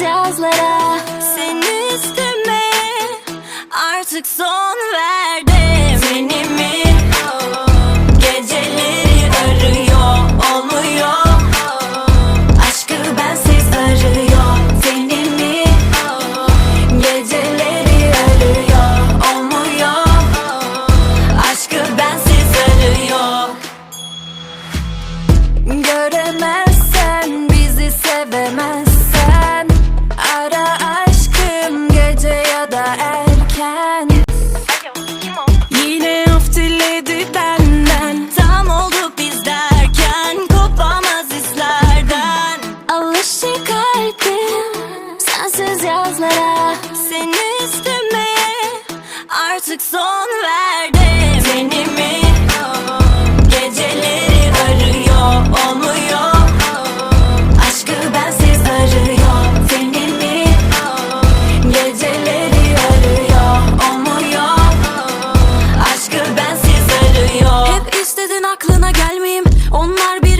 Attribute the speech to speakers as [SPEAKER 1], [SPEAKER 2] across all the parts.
[SPEAKER 1] yazlara Seni istemeye artık son verdim. Seni mi? Geceleri arıyor olmuyor Aşkı bensiz arıyor. Seni mi? Geceleri arıyor olmuyor Aşkı bensiz arıyor. Göremezsen bizi sevemezsen Sensiz yazlara Seni istemeye Artık son verdim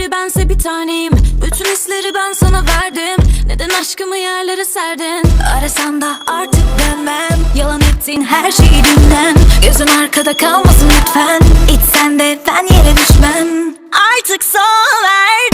[SPEAKER 1] Biri bense bir taneyim Bütün hisleri ben sana verdim. Neden aşkımı yerlere serdin? Arasan da artık dönmem Yalan ettiğin her şeyi dinlen. Gözün arkada kalmasın lütfen. İçsen de ben yere düşmem. Artık son ver